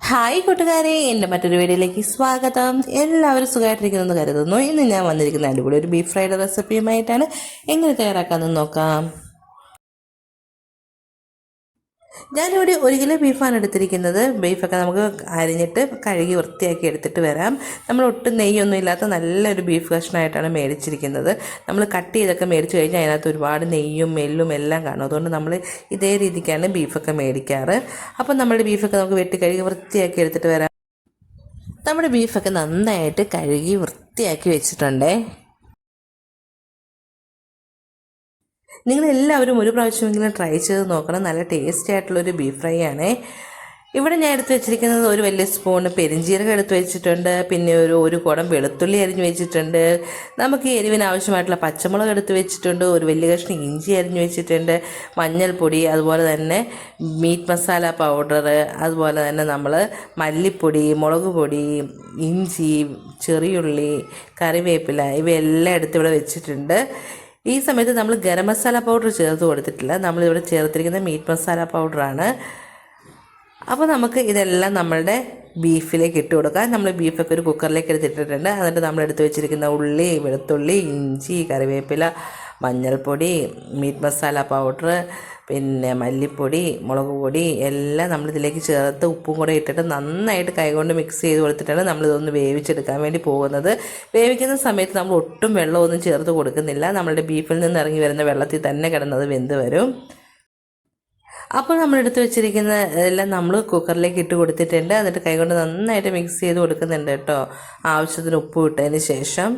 Hi കൂട്ടുകാരെ എന്റെ മറ്റൊരു വീഡിയോയിലേക്ക് സ്വാഗതം. എല്ലാവരും സുഖമായിട്ടിരിക്കുന്നെന്ന് കരുതുന്നു. ഇന്ന് ഞാൻ വന്നിരിക്കുന്ന അടിപൊളി ഒരു ബീഫ് ഫ്രൈഡ് റെസിപ്പിയുമായിട്ടാണ് എങ്ങനെ തയ്യാറാക്കാമെന്ന് നോക്കാം. ഞാനിവിടെ ഒരു കിലോ ബീഫാണ് എടുത്തിരിക്കുന്നത്. ബീഫൊക്കെ നമുക്ക് അരിഞ്ഞിട്ട് കഴുകി വൃത്തിയാക്കി എടുത്തിട്ട് വരാം. നമ്മൾ ഒട്ടും നെയ്യൊന്നും ഇല്ലാത്ത നല്ലൊരു ബീഫ് കഷ്ണമായിട്ടാണ് മേടിച്ചിരിക്കുന്നത്. നമ്മൾ കട്ട് ചെയ്തൊക്കെ മേടിച്ച് കഴിഞ്ഞാൽ അതിനകത്ത് ഒരുപാട് നെയ്യും മെല്ലും എല്ലാം കാണും. അതുകൊണ്ട് നമ്മൾ ഇതേ രീതിക്കാണ് ബീഫൊക്കെ മേടിക്കാറ്. അപ്പം നമ്മുടെ ബീഫൊക്കെ നമുക്ക് വെട്ടി കഴുകി വൃത്തിയാക്കി എടുത്തിട്ട് വരാം. നമ്മുടെ ബീഫൊക്കെ നന്നായിട്ട് കഴുകി വൃത്തിയാക്കി വെച്ചിട്ടുണ്ടേ. നിങ്ങൾ എല്ലാവരും ഒരു പ്രാവശ്യമെങ്കിലും ട്രൈ ചെയ്ത് നോക്കണം. നല്ല ടേസ്റ്റി ആയിട്ടുള്ളൊരു ബീഫ് ഫ്രൈ ആണ്. ഇവിടെ ഞാൻ എടുത്ത് വെച്ചിരിക്കുന്നത് ഒരു വലിയ സ്പൂൺ പെരിഞ്ചീരകം എടുത്ത് വെച്ചിട്ടുണ്ട്. പിന്നെ ഒരു ഒരു കുടം വെളുത്തുള്ളി അരിഞ്ഞ് വെച്ചിട്ടുണ്ട്. നമുക്ക് എരിവിന് ആവശ്യമായിട്ടുള്ള പച്ചമുളക് എടുത്ത് വെച്ചിട്ടുണ്ട്. ഒരു വലിയ കഷ്ണം ഇഞ്ചി അരിഞ്ഞ് വെച്ചിട്ടുണ്ട്. മഞ്ഞൾപ്പൊടി അതുപോലെ തന്നെ മീറ്റ് മസാല പൗഡർ അതുപോലെ തന്നെ നമ്മൾ മല്ലിപ്പൊടി മുളക് പൊടി ഇഞ്ചി ചെറിയുള്ളി കറിവേപ്പില ഇവയെല്ലാം എടുത്ത് ഇവിടെ വെച്ചിട്ടുണ്ട്. ഈ സമയത്ത് നമ്മൾ ഗരം മസാല പൗഡർ ചേർത്ത് കൊടുത്തിട്ടില്ല. നമ്മളിവിടെ ചേർത്തിരിക്കുന്ന മീറ്റ് മസാല പൗഡറാണ് അപ്പോൾ നമുക്ക് ഇതെല്ലാം നമ്മളുടെ ബീഫിലേക്ക് ഇട്ട് കൊടുക്കാം. നമ്മൾ ബീഫൊക്കെ ഒരു കുക്കറിലേക്ക് എടുത്തിട്ടിട്ടുണ്ട്. എന്നിട്ട് നമ്മൾ എടുത്ത് വെച്ചിരിക്കുന്ന ഉള്ളി വെളുത്തുള്ളി ഇഞ്ചി കറിവേപ്പില മഞ്ഞൾപ്പൊടി മീറ്റ് മസാല പൗഡർ പിന്നെ മല്ലിപ്പൊടി മുളക് പൊടി എല്ലാം നമ്മൾ ഇതിലേക്ക് ചേർത്ത് ഉപ്പും കൂടെ ഇട്ടിട്ട് നന്നായിട്ട് കൈകൊണ്ട് മിക്സ് ചെയ്ത് കൊടുത്തിട്ടാണ് നമ്മളിതൊന്ന് വേവിച്ചെടുക്കാൻ വേണ്ടി പോകുന്നത്. വേവിക്കുന്ന സമയത്ത് നമ്മൾ ഒട്ടും വെള്ളമൊന്നും ചേർത്ത് കൊടുക്കുന്നില്ല. നമ്മളുടെ ബീഫിൽ നിന്ന് ഇറങ്ങി വരുന്ന വെള്ളത്തിൽ തന്നെ കിടന്നത് വെന്ത് വരും. അപ്പോൾ നമ്മൾ എടുത്ത് വെച്ചിരിക്കുന്ന എല്ലാം നമ്മൾ കുക്കറിലേക്ക് ഇട്ട് കൊടുത്തിട്ടുണ്ട്. എന്നിട്ട് കൈകൊണ്ട് നന്നായിട്ട് മിക്സ് ചെയ്ത് കൊടുക്കുന്നുണ്ട് കേട്ടോ. ആവശ്യത്തിന് ഉപ്പ് ഇട്ടതിന് ശേഷം.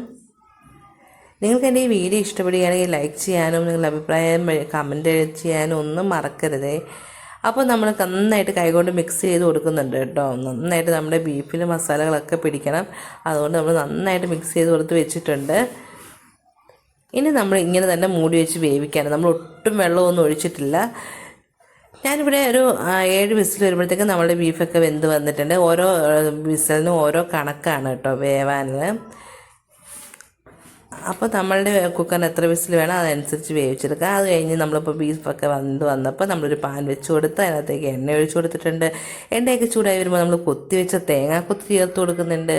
നിങ്ങൾക്ക് എന്റെ ഈ വീഡിയോ ഇഷ്ടപ്പെടുകയാണെങ്കിൽ ലൈക്ക് ചെയ്യാനും നിങ്ങളുടെ അഭിപ്രായം കമന്റ് ചെയ്യാനും ഒന്നും മറക്കരുതേ. അപ്പോൾ നമ്മൾ നന്നായിട്ട് കൈകൊണ്ട് മിക്സ് ചെയ്ത് കൊടുക്കുന്നുണ്ട് കേട്ടോ. നന്നായിട്ട് നമ്മുടെ ബീഫിൽ മസാലകളൊക്കെ പിടിക്കണം. അതുകൊണ്ട് നമ്മൾ നന്നായിട്ട് മിക്സ് ചെയ്ത് കൊടുത്ത് വെച്ചിട്ടുണ്ട്. ഇനി നമ്മൾ ഇങ്ങനെ തന്നെ മൂടി വെച്ച് വേവിക്കാൻ നമ്മൾ ഒട്ടും വെള്ളമൊന്നും ഒഴിച്ചിട്ടില്ല. ഞാനിവിടെ ഒരു ഏഴ് വിസിൽ വരുമ്പോഴത്തേക്കും നമ്മുടെ ബീഫൊക്കെ വെന്ത് വന്നിട്ടുണ്ട്. ഓരോ വിസലിനും ഓരോ കണക്കാണ് കേട്ടോ വേവാനിൽ അപ്പോൾ നമ്മളുടെ കുക്കറിന് എത്ര വിസിൽ വേണം അതനുസരിച്ച് വേവിച്ചെടുക്കുക. അത് കഴിഞ്ഞ് നമ്മളിപ്പോൾ ബീഫൊക്കെ വന്ന് വന്നപ്പോൾ നമ്മളൊരു പാൻ വെച്ച് കൊടുത്ത് അതിനകത്തേക്ക് എണ്ണ ഒഴിച്ച് കൊടുത്തിട്ടുണ്ട്. എണ്ണയൊക്കെ ചൂടായി വരുമ്പോൾ നമ്മൾ കൊത്തി വെച്ച തേങ്ങ കൊത്തി ചേർത്ത് കൊടുക്കുന്നുണ്ട്.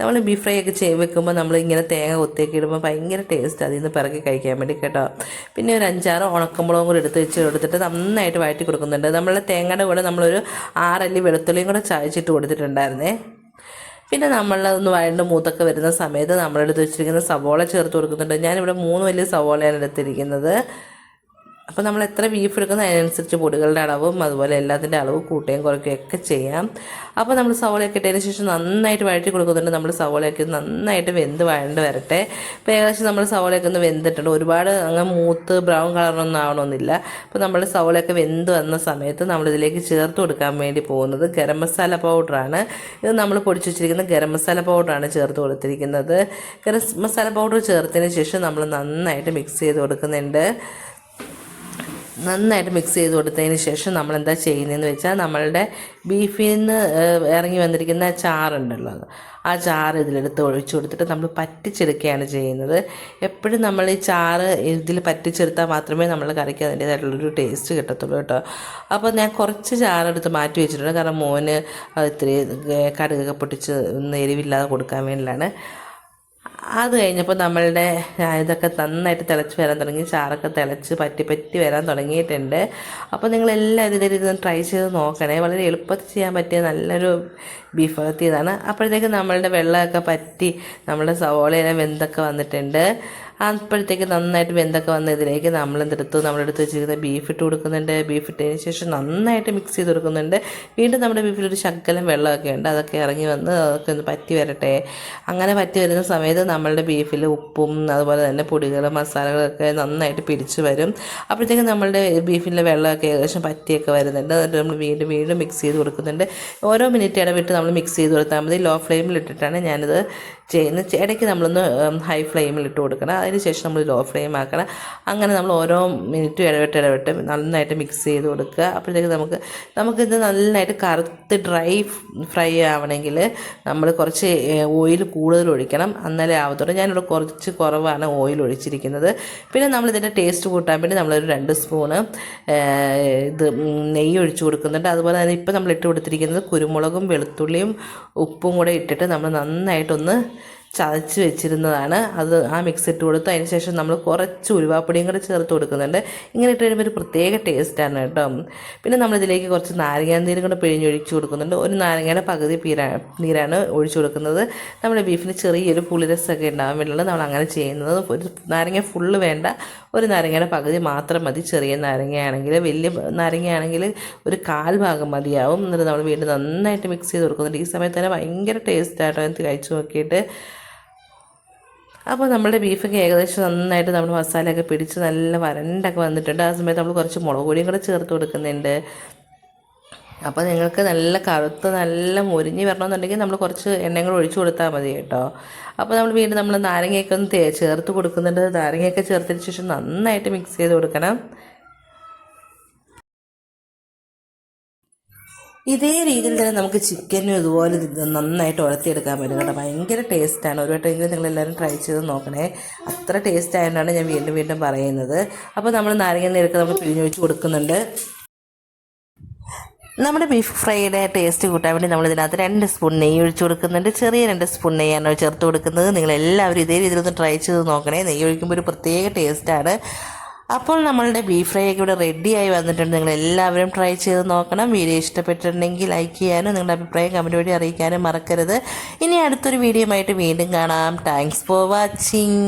നമ്മൾ ബീഫ് ഫ്രൈ ഒക്കെ ചെയ്ത് വെക്കുമ്പോൾ നമ്മൾ ഇങ്ങനെ തേങ്ങ കൊത്തിയൊക്കെ ഇടുമ്പോൾ ഭയങ്കര ടേസ്റ്റ് അതിൽ നിന്ന് പിറക്കി കഴിക്കാൻ വേണ്ടി കേട്ടോ. പിന്നെ ഒരു അഞ്ചാറ് ഉണക്കമുളകും കൂടി എടുത്ത് വെച്ച് കൊടുത്തിട്ട് നന്നായിട്ട് വഴറ്റി കൊടുക്കുന്നുണ്ട്. നമ്മളെ തേങ്ങയുടെ കൂടെ നമ്മളൊരു ആറല്ലി വെളുത്തുള്ളിയും കൂടെ ചായച്ചിട്ട് കൊടുത്തിട്ടുണ്ടായിരുന്നേ. പിന്നെ നമ്മളതൊന്ന് വഴണ്ട് മൂത്തൊക്കെ വരുന്ന സമയത്ത് നമ്മളെടുത്ത് വെച്ചിരിക്കുന്ന സവോള ചേർത്ത് കൊടുക്കുന്നുണ്ട്. ഞാനിവിടെ മൂന്ന് വലിയ സവോളയാണ് എടുത്തിരിക്കുന്നത്. അപ്പോൾ നമ്മൾ എത്ര ബീഫ് എടുക്കുന്ന അതിനനുസരിച്ച് പൊടികളുടെ അളവും അതുപോലെ എല്ലാത്തിന്റെ അളവ് കൂട്ടുകയും കുറയ്ക്കുകയും ഒക്കെ ചെയ്യാം. അപ്പോൾ നമ്മൾ സവോളയൊക്കെ ഇട്ടതിന് ശേഷം നന്നായിട്ട് വഴറ്റി കൊടുക്കുന്നുണ്ട്. നമ്മൾ സവോളയൊക്കെ നന്നായിട്ട് വെന്ത് വഴണ്ട് വരട്ടെ. ഇപ്പോൾ ഏകദേശം നമ്മൾ സവോളയൊക്കെ ഒന്ന് വെന്തിട്ടുണ്ട്. ഒരുപാട് അങ്ങ് മൂത്ത് ബ്രൗൺ കളറൊന്നും ആവണമെന്നില്ല അപ്പോൾ നമ്മൾ സവോളയൊക്കെ വെന്ത് വന്ന സമയത്ത് നമ്മളിതിലേക്ക് ചേർത്ത് കൊടുക്കാൻ വേണ്ടി പോകുന്നത് ഗരം മസാല പൗഡറാണ് ഇത് നമ്മൾ പൊടിച്ചു വെച്ചിരിക്കുന്ന ഗരം മസാല പൗഡറാണ് ചേർത്ത് കൊടുത്തിരിക്കുന്നത്. ഗരം മസാല പൗഡർ ചേർത്തതിന് ശേഷം നമ്മൾ നന്നായിട്ട് മിക്സ് ചെയ്ത് കൊടുക്കുന്നുണ്ട്. നന്നായിട്ട് മിക്സ് ചെയ്ത് കൊടുത്തതിന് ശേഷം നമ്മൾ എന്താ ചെയ്യുന്നതെന്ന് വെച്ചാൽ നമ്മളുടെ ബീഫിൽ നിന്ന് ഇറങ്ങി വന്നിരിക്കുന്ന ചാറുണ്ടല്ലോ ആ ചാറ് ഇതിലെടുത്ത് ഒഴിച്ചു കൊടുത്തിട്ട് നമ്മൾ പറ്റിച്ചെടുക്കുകയാണ് ചെയ്യുന്നത്. എപ്പോഴും നമ്മൾ ഈ ചാറ് ഇതിൽ പറ്റിച്ചെടുത്താൽ മാത്രമേ നമ്മൾ കറിക്ക് അതിന്റേതായിട്ടുള്ളൊരു ടേസ്റ്റ് കിട്ടത്തുള്ളൂ കേട്ടോ. അപ്പോൾ ഞാൻ കുറച്ച് ചാറെടുത്ത് മാറ്റി വെച്ചിട്ടുണ്ട്. കാരണം മോന് ഇത്തിരി കടുകൊക്കെ പൊട്ടിച്ച് എരിവില്ലാതെ കൊടുക്കാൻ വേണ്ടിയിട്ടാണ്. അത് കഴിഞ്ഞപ്പോൾ നമ്മളുടെ ഇതൊക്കെ നന്നായിട്ട് തിളച്ച് വരാൻ തുടങ്ങി ചാറൊക്കെ തിളച്ച് പറ്റി പറ്റി വരാൻ തുടങ്ങിയിട്ടുണ്ട്. അപ്പോൾ നിങ്ങൾ എല്ലാ ഇരുന്ന് ട്രൈ ചെയ്ത് നോക്കണേ. വളരെ എളുപ്പത്തിൽ ചെയ്യാൻ പറ്റിയ നല്ലൊരു ബീഫ് വരത്തിയതാണ് അപ്പോഴത്തേക്ക് നമ്മളുടെ വെള്ളമൊക്കെ പറ്റി നമ്മുടെ സവോളയെല്ലാം വെന്തൊക്കെ വന്നിട്ടുണ്ട്. അപ്പോഴത്തേക്ക് നന്നായിട്ട് വെന്തൊക്കെ വന്ന് ഇതിലേക്ക് നമ്മൾ എന്തെടുത്ത് നമ്മളെടുത്ത് വെച്ചിരിക്കുന്ന ബീഫ് ഇട്ട് കൊടുക്കുന്നുണ്ട്. ബീഫ് ഇട്ടതിന് ശേഷം നന്നായിട്ട് മിക്സ് ചെയ്ത് കൊടുക്കുന്നുണ്ട്. വീണ്ടും നമ്മുടെ ബീഫിലൊരു ശക്കലം വെള്ളമൊക്കെ ഉണ്ട്. അതൊക്കെ ഇറങ്ങി വന്ന് അതൊക്കെ ഒന്ന് പറ്റി വരട്ടെ. അങ്ങനെ പറ്റി വരുന്ന സമയത്ത് നമ്മളുടെ ബീഫിൽ ഉപ്പും അതുപോലെ തന്നെ പൊടികളും മസാലകളൊക്കെ നന്നായിട്ട് പിടിച്ച് വരും. അപ്പോഴത്തേക്ക് നമ്മളുടെ ബീഫിലെ വെള്ളമൊക്കെ ഏകദേശം പറ്റിയൊക്കെ വരുന്നുണ്ട്. എന്നിട്ട് നമ്മൾ വീണ്ടും വീണ്ടും മിക്സ് ചെയ്ത് കൊടുക്കുന്നുണ്ട്. ഓരോ മിനിറ്റ് ഇടവിട്ട് നമ്മൾ മിക്സ് ചെയ്ത് കൊടുത്താൽ മതി. ലോ ഫ്ലെയിമിലിട്ടിട്ടാണ് ഞാനിത് ചെയ്യുന്നത് ഇടയ്ക്ക് നമ്മളൊന്ന് ഹൈ ഫ്ലെയിമിൽ ഇട്ട് കൊടുക്കണം. അതിന് ശേഷം നമ്മൾ ലോ ഫ്ലെയിം ആക്കണം. അങ്ങനെ നമ്മൾ ഓരോ മിനിറ്റും ഇടവിട്ട് ഇടവിട്ട് നന്നായിട്ട് മിക്സ് ചെയ്ത് കൊടുക്കുക. അപ്പോഴത്തേക്ക് നമുക്ക് നമുക്കിത് നന്നായിട്ട് കറുത്ത് ഡ്രൈ ഫ്രൈ ആവണമെങ്കിൽ നമ്മൾ കുറച്ച് ഓയിൽ കൂടുതൽ ഒഴിക്കണം. എന്നാലേ ആവത്തുള്ളൂ ഞാനിവിടെ കുറച്ച് കുറവാണ് ഓയിൽ ഒഴിച്ചിരിക്കുന്നത്. പിന്നെ നമ്മളിതിന്റെ ടേസ്റ്റ് കൂട്ടാൻ വേണ്ടി നമ്മളൊരു രണ്ട് സ്പൂണ് ഇത് നെയ്യ് ഒഴിച്ചു കൊടുക്കുന്നുണ്ട്. അതുപോലെ തന്നെ ഇപ്പോൾ നമ്മൾ ഇട്ട് കൊടുത്തിരിക്കുന്നത് കുരുമുളകും വെളുത്തുള്ളിയും ഉപ്പും കൂടെ ഇട്ടിട്ട് നമ്മൾ നന്നായിട്ടൊന്ന് ചതച്ച് വെച്ചിരുന്നതാണ്. അത് ആ മിക്സ് ഇട്ട് കൊടുത്ത്. അതിന് ശേഷം നമ്മൾ കുറച്ച് ഉരുവാപ്പൊടിയും കൂടെ ചേർത്ത് കൊടുക്കുന്നുണ്ട്. ഇങ്ങനെ ഇട്ട് കഴിയുമ്പോൾ ഒരു പ്രത്യേക ടേസ്റ്റാണ് കേട്ടോ. പിന്നെ നമ്മളിതിലേക്ക് കുറച്ച് നാരങ്ങാനീരും കൂടെ പിഴിഞ്ഞൊഴിച്ച് കൊടുക്കുന്നുണ്ട്. ഒരു നാരങ്ങയുടെ പകുതി പീരാ നീരാണ് ഒഴിച്ചു കൊടുക്കുന്നത്. നമ്മുടെ ബീഫിന് ചെറിയൊരു പുളിരസമൊക്കെ ഉണ്ടാകാൻ വേണ്ടിയുള്ള നമ്മൾ അങ്ങനെ ചെയ്യുന്നത്. ഒരു നാരങ്ങ ഫുള്ള് വേണ്ട. ഒരു നാരങ്ങയുടെ പകുതി മാത്രം മതി. ചെറിയ നാരങ്ങയാണെങ്കിൽ വലിയ നാരങ്ങയാണെങ്കിൽ ഒരു കാൽ ഭാഗം മതിയാവും. എന്നിട്ട് നമ്മൾ വീണ്ടും നന്നായിട്ട് മിക്സ് ചെയ്ത് കൊടുക്കുന്നുണ്ട്. ഈ സമയത്ത് തന്നെ ഭയങ്കര ടേസ്റ്റായിട്ടോ എനിക്ക് കഴിച്ചു നോക്കിയിട്ട്. അപ്പോൾ നമ്മുടെ ബീഫൊക്കെ ഏകദേശം നന്നായിട്ട് നമ്മൾ മസാലയൊക്കെ പിടിച്ച് നല്ല വരണ്ടൊക്കെ വന്നിട്ടുണ്ട്. ആ സമയത്ത് നമ്മൾ കുറച്ച് മുളക് പൊടിയും കൂടെ ചേർത്ത് കൊടുക്കുന്നുണ്ട്. അപ്പോൾ നിങ്ങൾക്ക് നല്ല കറുത്ത് നല്ല മുരിഞ്ഞ് വരണമെന്നുണ്ടെങ്കിൽ നമ്മൾ കുറച്ച് എണ്ണയും കൂടെ ഒഴിച്ചു കൊടുത്താൽ മതി കേട്ടോ. അപ്പോൾ നമ്മൾ വീണ്ടും നമ്മൾ നാരങ്ങയൊക്കെ ഒന്ന് ചേർത്ത് കൊടുക്കുന്നുണ്ട്. നാരങ്ങയൊക്കെ ചേർത്തതിന് ശേഷം നന്നായിട്ട് മിക്സ് ചെയ്ത് കൊടുക്കണം. ഇതേ രീതിയിൽ തന്നെ നമുക്ക് ചിക്കനും ഇതുപോലെ ഇത് നന്നായിട്ട് ഉഴത്തിയെടുക്കാൻ പറ്റും കേട്ടോ. ഭയങ്കര ടേസ്റ്റാണ് ഒരു വട്ടമെങ്കിലും നിങ്ങൾ എല്ലാവരും ട്രൈ ചെയ്ത് നോക്കണേ. അത്ര ടേസ്റ്റ് ആയതുകൊണ്ടാണ് ഞാൻ വീണ്ടും വീണ്ടും പറയുന്നത്. അപ്പോൾ നമ്മൾ നാരങ്ങ നീരൊക്കെ നമ്മൾ പിഴിഞ്ഞൊഴിച്ച് കൊടുക്കുന്നുണ്ട്. നമ്മുടെ ബീഫ് ഫ്രൈയുടെ ടേസ്റ്റ് കൂട്ടാൻ വേണ്ടി നമ്മൾ ഇതിനകത്ത് രണ്ട് സ്പൂൺ നെയ്യ് ഒഴിച്ച് കൊടുക്കുന്നുണ്ട്. ചെറിയ രണ്ട് സ്പൂൺ നെയ്യാണ് ചേർത്ത് കൊടുക്കുന്നത്. നിങ്ങൾ എല്ലാവരും ഇതേ രീതിയിലൊന്ന് ട്രൈ ചെയ്ത് നോക്കണേ. നെയ്യ് ഒഴിക്കുമ്പോൾ ഒരു പ്രത്യേക ടേസ്റ്റാണ് അപ്പോൾ നമ്മളുടെ ബീഫ് ഫ്രൈ ഒക്കെ ഇവിടെ റെഡിയായി വന്നിട്ടുണ്ട്. നിങ്ങൾ എല്ലാവരും ട്രൈ ചെയ്ത് നോക്കണം. വീഡിയോ ഇഷ്ടപ്പെട്ടിട്ടുണ്ടെങ്കിൽ ലൈക്ക് ചെയ്യാനും നിങ്ങളുടെ അഭിപ്രായം കമന്റ് വഴി അറിയിക്കാനും മറക്കരുത്. ഇനി അടുത്തൊരു വീഡിയോ ആയിട്ട് വീണ്ടും കാണാം. Thanks for watching